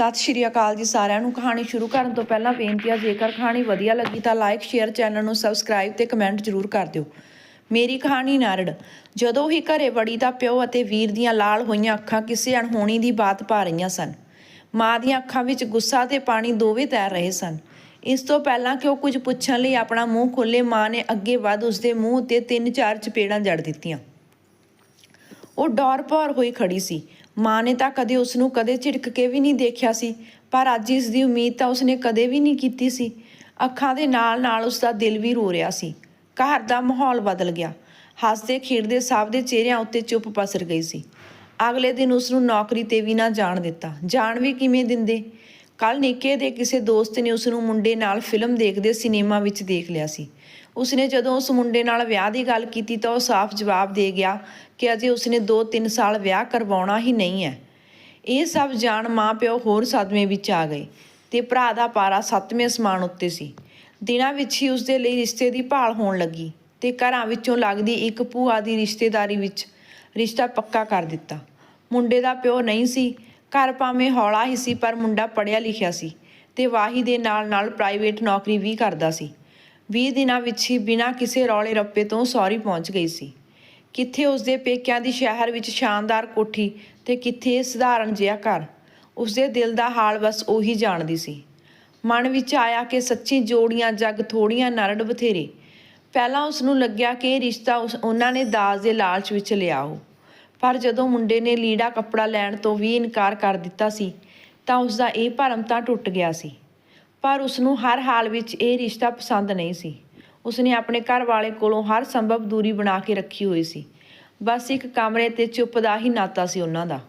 ਸਤਿ ਸ਼੍ਰੀ ਅਕਾਲ ਜੀ ਸਾਰਿਆਂ ਨੂੰ। ਕਹਾਣੀ ਸ਼ੁਰੂ ਕਰਨ ਤੋਂ ਪਹਿਲਾਂ ਬੇਨਤੀ ਹੈ ਜੇਕਰ ਕਹਾਣੀ ਵਧੀਆ ਲੱਗੀ ਤਾਂ ਲਾਈਕ ਸ਼ੇਅਰ ਚੈਨਲ ਨੂੰ ਸਬਸਕ੍ਰਾਈਬ ਤੇ ਕਮੈਂਟ ਜ਼ਰੂਰ ਕਰ ਦਿਓ। ਮੇਰੀ ਕਹਾਣੀ ਨਾਰੜ, ਜਦੋਂ ਹੀ ਘਰੇ ਵੜੀ ਤਾਂ ਪਿਓ ਅਤੇ ਵੀਰ ਦੀਆਂ ਲਾਲ ਹੋਈਆਂ ਅੱਖਾਂ ਕਿਸੇ ਅਣਹੋਣੀ ਦੀ ਬਾਤ ਪਾ ਰਹੀਆਂ ਸਨ। ਮਾਂ ਦੀਆਂ ਅੱਖਾਂ ਵਿੱਚ ਗੁੱਸਾ ਤੇ ਪਾਣੀ ਦੋਵੇਂ ਤੈਰ ਰਹੇ ਸਨ। ਇਸ ਤੋਂ ਪਹਿਲਾਂ ਕਿ ਉਹ ਕੁਝ ਪੁੱਛਣ ਲਈ ਆਪਣਾ ਮੂੰਹ ਖੋਲੇ ਮਾਂ ਨੇ ਅੱਗੇ ਵੱਧ ਉਸਦੇ ਮੂੰਹ ਉੱਤੇ ਤਿੰਨ ਚਾਰ ਚਪੇੜਾਂ ਜੜ ਦਿੱਤੀਆਂ। ਉਹ ਡੌਰ ਭੌਰ ਹੋਈ ਖੜੀ ਸੀ। ਮਾਂ ਨੇ ਤਾਂ ਕਦੇ ਉਸ ਨੂੰ ਕਦੇ ਝਿੜਕ ਕੇ ਵੀ ਨਹੀਂ ਦੇਖਿਆ ਸੀ, ਪਰ ਅੱਜ ਇਸ ਦੀ ਉਮੀਦ ਤਾਂ ਉਸਨੇ ਕਦੇ ਵੀ ਨਹੀਂ ਕੀਤੀ ਸੀ। ਅੱਖਾਂ ਦੇ ਨਾਲ-ਨਾਲ ਉਸ ਦਾ ਦਿਲ ਵੀ ਰੋ ਰਿਹਾ ਸੀ। ਘਰ ਦਾ ਮਾਹੌਲ ਬਦਲ ਗਿਆ। ਹੱਸਦੇ, ਖੇਡਦੇ, ਸਭ ਦੇ ਚਿਹਰਿਆਂ ਉੱਤੇ ਚੁੱਪ ਪਸਰ ਗਈ ਸੀ। ਅਗਲੇ ਦਿਨ ਉਸ ਨੂੰ ਨੌਕਰੀ ਤੇ ਵੀ ਨਾ ਜਾਣ ਦਿੱਤਾ। ਜਾਣ ਵੀ ਕਿਵੇਂ ਦਿੰਦੇ? ਕੱਲ ਨਿੱਕੇ ਦੇ ਕਿਸੇ ਦੋਸਤ ਨੇ ਉਸ ਨੂੰ ਮੁੰਡੇ ਨਾਲ ਫਿਲਮ ਦੇਖਦੇ ਸਿਨੇਮਾ ਵਿੱਚ ਦੇਖ ਲਿਆ ਸੀ। ਉਸਨੇ ਜਦੋਂ ਉਸ ਮੁੰਡੇ ਨਾਲ ਵਿਆਹ ਦੀ ਗੱਲ ਕੀਤੀ ਤਾਂ ਉਹ ਸਾਫ਼ ਜਵਾਬ ਦੇ ਗਿਆ ਕਿ ਅਜੇ ਉਸਨੇ 2-3 ਸਾਲ ਵਿਆਹ ਕਰਵਾਉਣਾ ਹੀ ਨਹੀਂ ਹੈ। ਇਹ ਸਭ ਜਾਣ ਮਾਂ ਪਿਓ ਹੋਰ ਸਦਮੇ ਵਿੱਚ ਆ ਗਏ ਤੇ ਭਰਾ ਦਾ ਪਾਰਾ ਸੱਤਵੇਂ ਅਸਮਾਨ ਉੱਤੇ ਸੀ। ਦਿਨਾਂ ਵਿੱਚ ਹੀ ਉਸਦੇ ਲਈ ਰਿਸ਼ਤੇ ਦੀ ਭਾਲ ਹੋਣ ਲੱਗੀ ਤੇ ਘਰਾਂ ਵਿੱਚੋਂ ਲੱਗਦੀ ਇੱਕ ਭੂਆ ਦੀ ਰਿਸ਼ਤੇਦਾਰੀ ਵਿੱਚ ਰਿਸ਼ਤਾ ਪੱਕਾ ਕਰ ਦਿੱਤਾ। ਮੁੰਡੇ ਦਾ ਪਿਓ ਨਹੀਂ ਸੀ ਘਰ ਭਾਵੇਂ ਹੌਲਾ ਹੀ ਸੀ, ਪਰ ਮੁੰਡਾ ਪੜ੍ਹਿਆ ਲਿਖਿਆ ਸੀ ਤੇ ਵਾਹੀ ਦੇ ਨਾਲ-ਨਾਲ ਪ੍ਰਾਈਵੇਟ ਨੌਕਰੀ ਵੀ ਕਰਦਾ ਸੀ। 20 ਦਿਨਾਂ ਵਿੱਚ ਹੀ ਬਿਨਾਂ ਕਿਸੇ ਰੌਲੇ ਰੱਪੇ ਤੋਂ ਸੌਰੀ ਪਹੁੰਚ ਗਈ ਸੀ। ਕਿੱਥੇ ਉਸਦੇ ਪੇਕਿਆਂ ਦੀ ਸ਼ਹਿਰ ਵਿੱਚ ਸ਼ਾਨਦਾਰ ਕੋਠੀ ਤੇ ਕਿੱਥੇ ਸਧਾਰਨ ਜਿਹਾ ਘਰ, ਉਸਦੇ ਦਿਲ ਦਾ ਹਾਲ ਬਸ ਉਹੀ ਜਾਣਦੀ ਸੀ। ਮਨ ਵਿੱਚ ਆਇਆ ਕਿ ਸੱਚੀ ਜੋੜੀਆਂ ਜੱਗ ਥੋੜੀਆਂ ਨਰੜ ਬਥੇਰੇ। ਪਹਿਲਾਂ ਉਸ ਨੂੰ ਲੱਗਿਆ ਕਿ ਇਹ ਰਿਸ਼ਤਾ ਉਸ ਉਹਨਾਂ ਨੇ ਦਾਜ ਦੇ ਲਾਲਚ ਵਿੱਚ ਲਿਆ ਉਹ ਪਰ ਜਦੋਂ ਮੁੰਡੇ ਨੇ ਲੀੜਾ ਕੱਪੜਾ ਲੈਣ ਤੋਂ ਵੀ ਇਨਕਾਰ ਕਰ ਦਿੱਤਾ ਸੀ, ਤਾਂ ਉਸ ਦਾ ਇਹ ਭਰਮ ਤਾਂ ਟੁੱਟ ਗਿਆ ਸੀ। ਪਰ ਉਸ ਨੂੰ ਹਰ ਹਾਲ ਵਿੱਚ ਇਹ ਰਿਸ਼ਤਾ ਪਸੰਦ ਨਹੀਂ ਸੀ। ਉਸਨੇ ਆਪਣੇ ਘਰ ਵਾਲੇ ਕੋਲੋਂ ਹਰ ਸੰਭਵ ਦੂਰੀ ਬਣਾ ਕੇ ਰੱਖੀ ਹੋਈ ਸੀ। ਬਸ ਇੱਕ ਕਮਰੇ ਤੇ ਚੁੱਪ ਦਾ ਹੀ ਨਾਤਾ ਸੀ ਉਹਨਾਂ ਦਾ।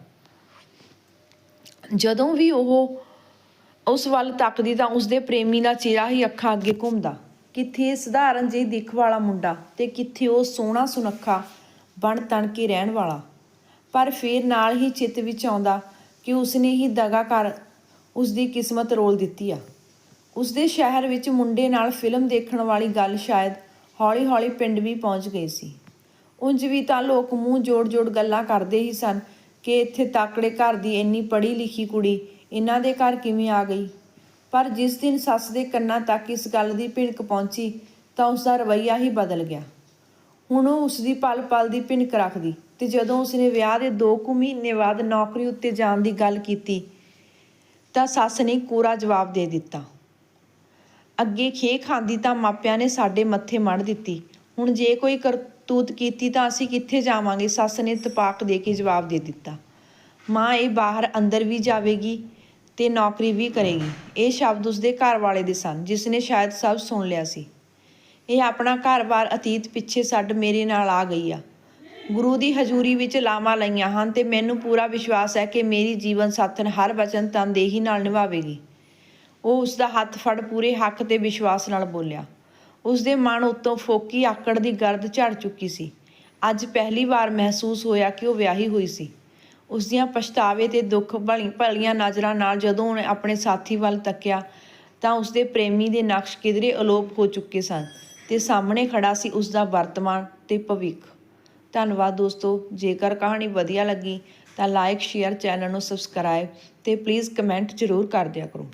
ਜਦੋਂ ਵੀ ਉਹ ਉਸ ਵੱਲ ਤੱਕਦੀ ਤਾਂ ਉਸਦੇ ਪ੍ਰੇਮੀ ਦਾ ਚਿਹਰਾ ਹੀ ਅੱਖਾਂ ਅੱਗੇ ਘੁੰਮਦਾ। ਕਿੱਥੇ ਇਹ ਸਧਾਰਨ ਜਿਹੀ ਦਿੱਖ ਵਾਲਾ ਮੁੰਡਾ ਤੇ ਕਿੱਥੇ ਉਹ ਸੋਹਣਾ ਸੁਨੱਖਾ, ਬਣ ਤਣ ਕੇ ਰਹਿਣ ਵਾਲਾ। ਪਰ ਫੇਰ ਨਾਲ ਹੀ ਚਿੱਤ ਵਿੱਚ ਆਉਂਦਾ ਕਿ ਉਸਨੇ ਹੀ ਦਗਾ ਕਰ ਉਸਦੀ ਕਿਸਮਤ ਰੋਲ ਦਿੱਤੀ ਆ। ਉਸਦੇ ਸ਼ਹਿਰ ਵਿੱਚ ਮੁੰਡੇ ਨਾਲ ਫਿਲਮ ਦੇਖਣ ਵਾਲੀ ਗੱਲ ਸ਼ਾਇਦ ਹੌਲੀ-ਹੌਲੀ ਪਿੰਡ ਵੀ ਪਹੁੰਚ ਗਈ ਸੀ। ਉਂਝ ਵੀ ਤਾਂ ਲੋਕ ਮੂੰਹ ਜੋੜ-ਜੋੜ ਗੱਲਾਂ ਕਰਦੇ ਹੀ ਸਨ ਕਿ ਇੱਥੇ ਤਾਕੜੇ ਘਰ ਦੀ ਇੰਨੀ ਪੜ੍ਹੀ ਲਿਖੀ ਕੁੜੀ ਇਹਨਾਂ ਦੇ ਘਰ ਕਿਵੇਂ ਆ ਗਈ। ਪਰ ਜਿਸ ਦਿਨ ਸੱਸ ਦੇ ਕੰਨਾਂ ਤੱਕ ਇਸ ਗੱਲ ਦੀ ਭਿਣਕ ਪਹੁੰਚੀ ਤਾਂ ਉਸ ਦਾ ਰਵੱਈਆ ਹੀ ਬਦਲ ਗਿਆ। ਹੁਣ ਉਹ ਉਸ ਦੀ ਪਲ-ਪਲ ਦੀ ਭਿਣਕ ਰੱਖਦੀ। ਤੇ ਜਦੋਂ ਉਸਨੇ ਵਿਆਹ ਦੇ 2 ਕੁ ਮਹੀਨੇ ਬਾਅਦ ਨੌਕਰੀ ਉੱਤੇ ਜਾਣ ਦੀ ਗੱਲ ਕੀਤੀ, ਤਾਂ ਸੱਸ ਨੇ ਕੋਰਾ ਜਵਾਬ ਦੇ ਦਿੱਤਾ। ਅੱਗੇ ਖੇ ਖਾਂਦੀ ਤਾਂ ਮਾਪਿਆਂ ਨੇ ਸਾਡੇ ਮੱਥੇ ਮੜ ਦਿੱਤੀ। ਹੁਣ ਜੇ ਕੋਈ ਕਰਤੂਤ ਕੀਤੀ ਤਾਂ ਅਸੀਂ ਕਿੱਥੇ ਜਾਵਾਂਗੇ? ਸੱਸ ਨੇ ਤਪਾਕ ਦੇ ਕੇ ਜਵਾਬ ਦੇ ਦਿੱਤਾ। ਮਾਂ, ਇਹ ਬਾਹਰ ਅੰਦਰ ਵੀ ਜਾਵੇਗੀ ਤੇ ਨੌਕਰੀ ਵੀ ਕਰੇਗੀ। ਇਹ ਸ਼ਬਦ ਉਸਦੇ ਘਰ ਵਾਲੇ ਦੇ ਸਨ, ਜਿਸ ਨੇ ਸ਼ਾਇਦ ਸਭ ਸੁਣ ਲਿਆ ਸੀ। ਇਹ ਆਪਣਾ ਘਰ-ਬਾਰ ਅਤੀਤ ਪਿੱਛੇ ਛੱਡ ਮੇਰੇ ਨਾਲ ਆ ਗਈ ਆ। ਗੁਰੂ ਦੀ ਹਜ਼ੂਰੀ ਵਿੱਚ ਲਾਵਾਂ ਲਈਆਂ ਹਨ ਤੇ ਮੈਨੂੰ ਪੂਰਾ ਵਿਸ਼ਵਾਸ ਹੈ ਕਿ ਮੇਰੀ ਜੀਵਨ ਸਾਥਣ ਹਰ ਵਚਨ ਤਨਦੇਹੀ ਨਾਲ ਨਿਭਾਵੇਗੀ। ਉਹ ਉਸ ਦਾ ਹੱਥ ਫੜ ਪੂਰੇ ਹੱਕ ਤੇ ਵਿਸ਼ਵਾਸ ਨਾਲ ਬੋਲਿਆ। ਉਸ ਦੇ ਮਨ ਉੱਤੋਂ ਫੋਕੀ ਆਕੜ ਦੀ ਗਰਦ ਝੜ ਚੁੱਕੀ ਸੀ। ਅੱਜ ਪਹਿਲੀ ਵਾਰ ਮਹਿਸੂਸ ਹੋਇਆ ਕਿ ਉਹ ਵਿਆਹੀ ਹੋਈ ਸੀ। ਉਸ ਦੀਆਂ ਪਛਤਾਵੇ ਤੇ ਦੁੱਖ ਭਲੀ ਭਲੀਆਂ ਨਜ਼ਰਾਂ ਨਾਲ ਜਦੋਂ ਉਹਨੇ ਆਪਣੇ ਸਾਥੀ ਵੱਲ ਤੱਕਿਆ, ਤਾਂ ਉਸ ਦੇ ਪ੍ਰੇਮੀ ਦੇ ਨਕਸ਼ ਕਿਧਰੇ ਅਲੋਪ ਹੋ ਚੁੱਕੇ ਸਨ ਤੇ ਸਾਹਮਣੇ ਖੜਾ ਸੀ ਉਸ ਦਾ ਵਰਤਮਾਨ ਤੇ ਭਵਿੱਖ। ਧੰਨਵਾਦ ਦੋਸਤੋ। ਜੇਕਰ ਕਹਾਣੀ ਵਧੀਆ ਲੱਗੀ ਤਾਂ ਲਾਈਕ ਸ਼ੇਅਰ, ਚੈਨਲ ਨੂੰ ਸਬਸਕ੍ਰਾਈਬ ਤੇ ਪਲੀਜ਼ ਕਮੈਂਟ ਜ਼ਰੂਰ ਕਰ ਦਿਆ ਕਰੋ।